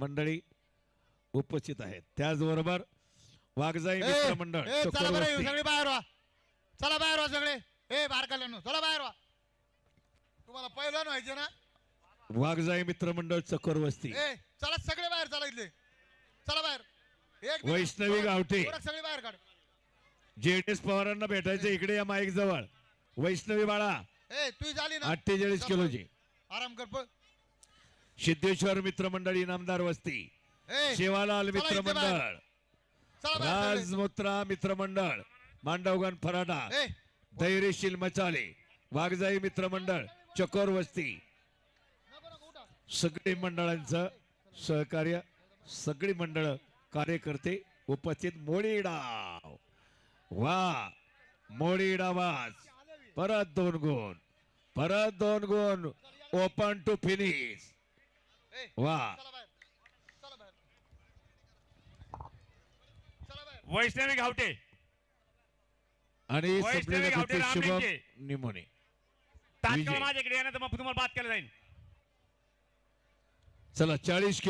मंडळी उपस्थित आहेत. त्याचबरोबर वाघजाई मित्र मंडळ चला बरं. सगळे बाहेर व्हा. चला बाहेर व्हा सगळे. ए बाहेर काढल्यानं चला बाहेर व्हा. तुम्हाला पहिलं व्हायचे ना? वाघजाई मित्र मंडळ चकोरवस्ती ए चला सगळे बाहेर चला इथले. चला बाहेर. एक. वैष्णवी गावठे. सगळे बाहेर काढ. जेडीएस पवारांना भेटायचं इकडे या माईक जवळ वैष्णवी बाळा. ए तू झाली ना. अठ्ठेचाळीस किलोची. आराम कर. सिद्धेश्वर मित्र मंडळ इनामदार वस्ती. शिवालाल चला मित्र इथे बाहेर. मंडळ. चला बाहेर सगळे. राजमुत्रा मित्र मंडळ. मांडवगण फराडा धैर्यशील मचाले. वाघजाई मित्र मंडळ. चकोर वस्ती. सगळी मंडळांचं सहकार्य सगळी मंडळ कार्यकर्ते उपस्थित मोडी डाव वा मोडी डावाज परत दोन गुण. परत दोन गुण. ओपन टू फिनिश वा वैष्णवी घावटे आणि वैष्णवी कुस्तीत शुभम रामलिंगे. निमोने तात्काळ विजय. माझ्याकडे येण्याचं मग तुम्हाला बात केलं जाईल चला चाळीस किलो